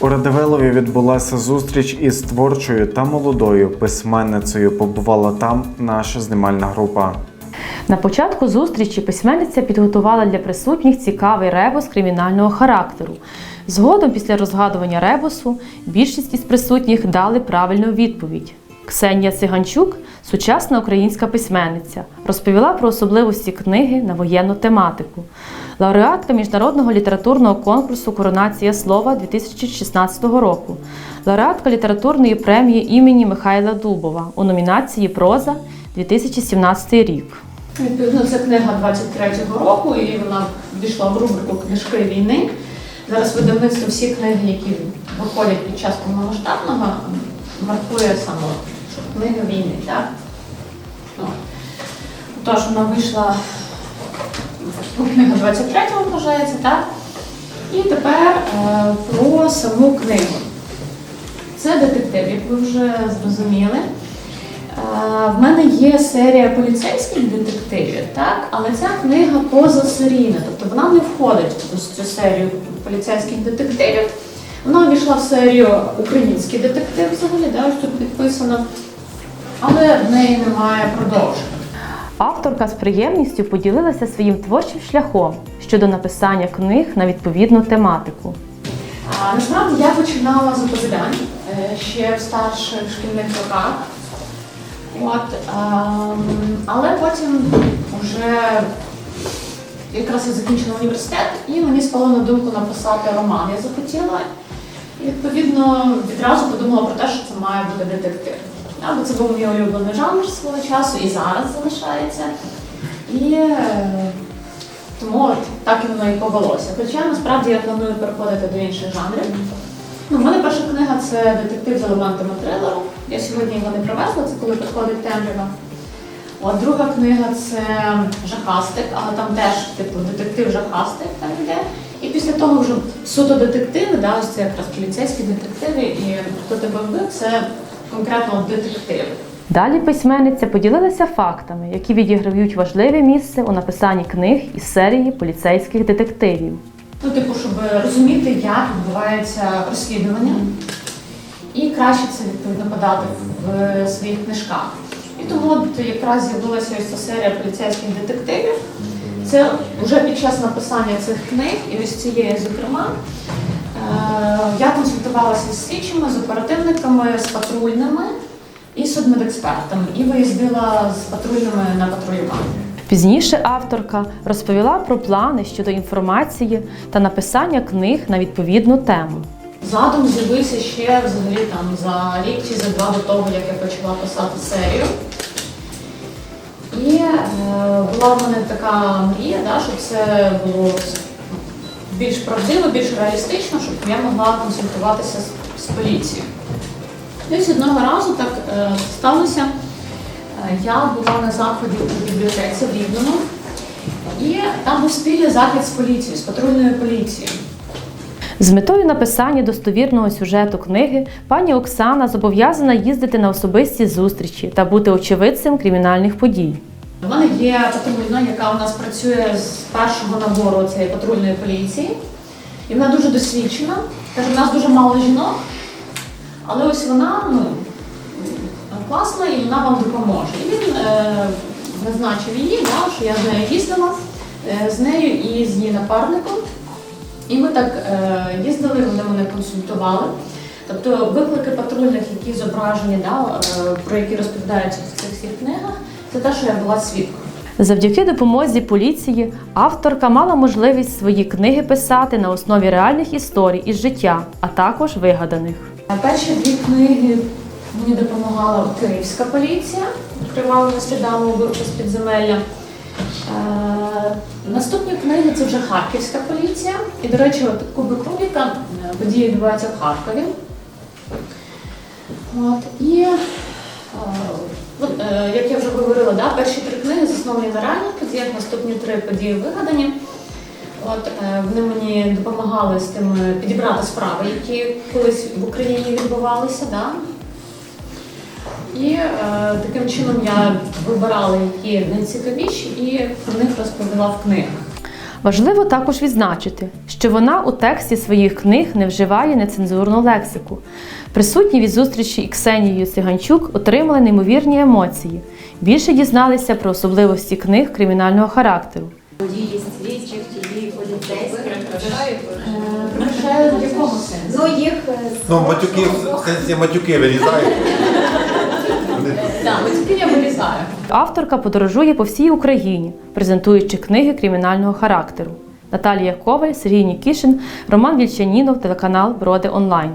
У Радивилові відбулася зустріч із творчою та молодою письменницею. Побувала там наша знімальна група. На початку зустрічі письменниця підготувала для присутніх цікавий ребус кримінального характеру. Згодом, після розгадування ребусу, більшість із присутніх дали правильну відповідь. Ксенія Циганчук, сучасна українська письменниця, розповіла про особливості книги на воєнну тематику. Лауреатка міжнародного літературного конкурсу Коронація слова 2016 року, лауреатка літературної премії імені Михайла Дубова у номінації Проза 2017 рік. Відповідно, це книга 23-го року, і вона війшла в рубрику Книжки війни. Зараз видавництво всі книги, які виходять під час повномасштабного, маркує саме, книга війни, так? Тож вона вийшла, ну, книга 23-го вважається, так? І тепер е, про саму книгу. Це детектив, як ви вже зрозуміли. Е, В мене є серія поліцейських детективів, так? але ця книга позасерійна, тобто вона не входить в цю серію поліцейських детективів. Вона увійшла в серію український детектив взагалі, да, ось тут підписано, але в неї немає продовження. Авторка з приємністю поділилася своїм творчим шляхом щодо написання книг на відповідну тематику. Насправді я починала з оповідань е, ще в старших шкільних роках. От, але потім вже якраз я закінчила університет, і мені спало на думку написати роман. Я захотіла і відповідно відразу подумала про те, що це має бути детектив. Да, бо це був мій улюблений жанр свого часу і зараз залишається. І е, тому так і воно і повелося. Хоча насправді я планую переходити до інших жанрів. Ну, в мене перша книга це детектив з елементами трилеру. Я сьогодні його не привезла, це коли приходить темрява. От друга книга це жахастик, але там теж типу детектив жахастик там йде. І після того вже суто детективи, да, ось це якраз поліцейські детективи, і хто тебе вбив, це конкретно от детективи. Далі письменниця поділилася фактами, які відіграють важливе місце у написанні книг із серії поліцейських детективів. Ну, типу, щоб розуміти, як відбувається розслідування, і краще це відповідно подати в своїх книжках. І тому якраз з'явилася ось ця серія поліцейських детективів. Це вже під час написання цих книг, і ось цієї, зокрема, е, я консультувалася з слідчими, з оперативниками, з патрульними і судмедекспертами, і виїздила з патрульними на патрулювання. Пізніше авторка розповіла про плани щодо інформації та написання книг на відповідну тему. Задум з'явився ще взагалі там за рік чи за два до того, як я почала писати серію. І е, була в мене така мрія, да, щоб це було більш правдиво, більш реалістично, щоб я могла консультуватися з, з поліцією. І ось одного разу так е, сталося. Е, Я була на заході у бібліотеці в Рівному, і там був спільний захід з поліцією, з патрульною поліцією. З метою написання достовірного сюжету книги пані Оксана зобов'язана їздити на особисті зустрічі та бути очевидцем кримінальних подій. У мене є патрульна, яка у нас працює з першого набору цієї патрульної поліції. І вона дуже досвідчена. Каже, в нас дуже мало жінок, але ось вона ну, класна і вона вам допоможе. І він е, її, да, що я з нею їздила, е, з нею і з її напарником. І ми так е, їздили, вони мене консультували. Тобто виклики патрульних, які зображені, да, е, про які розповідаються в цих всіх книгах, це те, що я була свідком. Завдяки допомозі поліції авторка мала можливість свої книги писати на основі реальних історій із життя, а також вигаданих. Перші дві книги мені допомагала київська поліція, кривавими слідами убивча з підземелля. Е, наступні книги це вже Харківська поліція. І, до речі, от Кубик Рубіка е, події відбуваються в Харкові. От, і, як я вже говорила, да, перші три книги засновані на реальних подіях, наступні три події вигадані. От е, вони мені допомагали з тим е, підібрати справи, які колись в Україні відбувалися. Да? І е, таким чином я вибирала, які найцікавіші, і про них розповіла в книгах. Важливо також відзначити, що вона у тексті своїх книг не вживає нецензурну лексику. Присутні від зустрічі і Ксенією Циганчук отримали неймовірні емоції. Більше дізналися про особливості книг кримінального характеру. Дії слідчих, дії поліцейських. Ще в якому сенсі? Ну їх е, Ну, матюки в сенсі матюки вирізають. Так, батьки я вирізаю. Авторка подорожує по всій Україні, презентуючи книги кримінального характеру. Наталія Коваль, Сергій Нікішин, Роман Вільчанінов, телеканал Броди Онлайн.